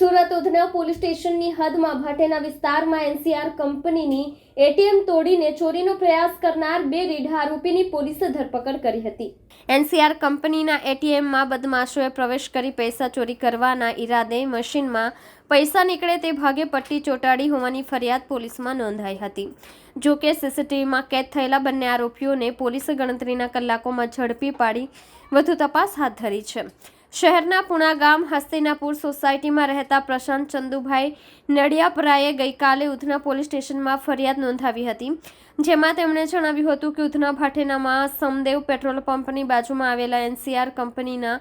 Surat Udhna police સ્ટેશનની હદમાં ભાટેના વિસ્તારમાં NCR કંપનીની એટીએમ તોડીને ચોરીનો પ્રયાસ કરનાર બે રીઢા આરોપીની પોલીસે ધરપકડ કરી હતી. એનસીઆર કંપનીના એટીએમમાં બદમાશોએ પ્રવેશ કરી પૈસા ચોરી કરવાના ઈરાદે મશીનમાં પૈસા નીકળે તે ભાગે પટ્ટી ચોંટાડી હોવાની ફરિયાદ પોલીસમાં નોંધાઈ હતી. જો કે સીસીટીવીમાં કેદ થયેલા બંને આરોપીઓને પોલીસે ગણતરીના કલાકોમાં ઝડપી પાડી વધુ તપાસ હાથ ધરી છે. શહેરના પુણા ગામ હસ્તિનાપુર સોસાયટીમાં રહેતા પ્રશાંત ચંદુભાઈ નડિયાપરાએ ગઈકાલે ઉધના પોલીસ સ્ટેશનમાં ફરિયાદ નોંધાવી હતી, જેમાં તેમણે જણાવ્યું હતું કે ઉધના ભાટેનામાં સમદેવ પેટ્રોલ પંપની બાજુમાં આવેલા એનસીઆર કંપનીના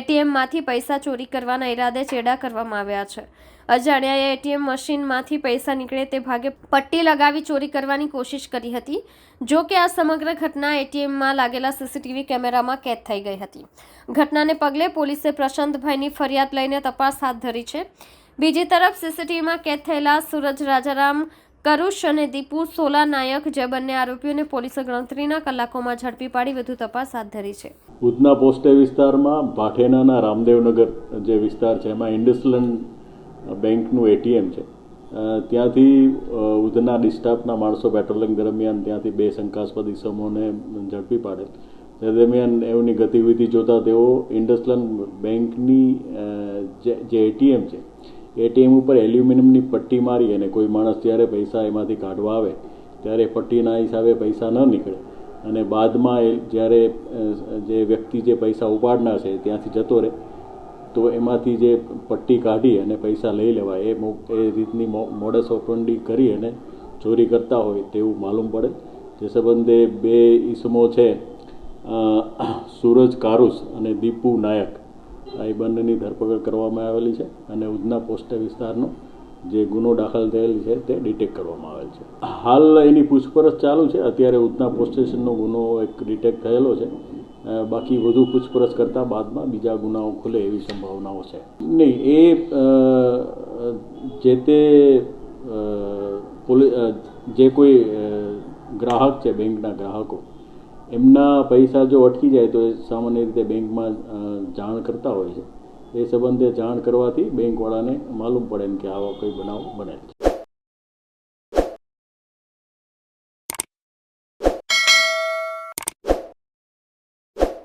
એટીએમમાંથી પૈસા ચોરી કરવાના ઈરાદે ચેડા કરવામાં આવ્યા છે. અજાણ્યાએ એટીએમ મશીનમાંથી પૈસા નીકળે તે ભાગે પટ્ટી લગાવી ચોરી કરવાની કોશિશ કરી હતી, જો કે આ સમગ્ર ઘટના એટીએમમાં લાગેલા સીસીટીવી કેમેરામાં કેદ થઈ ગઈ હતી. ઘટનાને પગલે પોલીસે પ્રશાંતભાઈની ફરિયાદ લઈને તપાસ હાથ ધરી છે. બીજી તરફ સીસીટીવીમાં કેદ થયેલા સુરજ રાજારામ, કરુષ અને દીપુ સોલા નાયક જે બંને આરોપીઓને પોલીસે ગણતરીના કલાકોમાં ઝડપી પાડી વધુ તપાસ હાથ ધરી છે. ઉધના પોસ્ટે વિસ્તારમાં ભાઠેનાના રામદેવનગર જે વિસ્તાર છે, એમાં ઇન્ડસલેન્ડ બેંકનું એટીએમ છે. ત્યાંથી ઉધના ડિસ્ટાફના માણસો પેટ્રોલિંગ દરમિયાન ત્યાંથી બે શંકાસ્પદ ઇસમોને ઝડપી પાડેલ. તે દરમિયાન એમની ગતિવિધિ જોતા તેઓ ઇન્ડસલન્ડ બેંકની જે એટીએમ છે, એટીએમ ઉપર એલ્યુમિનિયમની પટ્ટી મારી અને કોઈ માણસ જ્યારે પૈસા એમાંથી કાઢવા આવે, ત્યારે પટ્ટીના હિસાબે પૈસા ન નીકળે. અને બાદમાં એ જ્યારે જે વ્યક્તિ જે પૈસા ઉપાડનાર છે ત્યાંથી જતો રહે, તો એમાંથી જે પટ્ટી કાઢી અને પૈસા લઈ લેવાય, એ એ રીતની મોડસ ઓપરંડી કરી અને ચોરી કરતા હોય તેવું માલુમ પડે. જે સંબંધે બે ઈસમો છે સૂરજ કારુસ અને દીપુ નાયક આ બંનેની ધરપકડ કરવામાં આવેલી છે અને ઉધના પોસ્ટ વિસ્તારનો જે ગુનો દાખલ થયેલ છે તે ડિટેક્ટ કરવામાં આવેલ છે. હાલ એની પૂછપરછ ચાલુ છે. અત્યારે ઉધના પોસ્ટ સ્ટેશનનો ગુનો એક ડિટેક્ટ થયેલો છે. બાકી વધુ પૂછપરછ કરતાં બાદમાં બીજા ગુનાઓ ખુલે એવી સંભાવનાઓ છે. નહીં, એ જે તે પોલીસ જે કોઈ ગ્રાહક છે, બેંકના ગ્રાહકો એમના પૈસા જો અટકી જાય તો એ સામાન્ય રીતે બેંકમાં જાણ કરતા હોય છે. એ સંબંધે જાણ કરવાથી બેંકવાળાને માલુમ પડે ને કે આવા કોઈ બનાવ બને છે.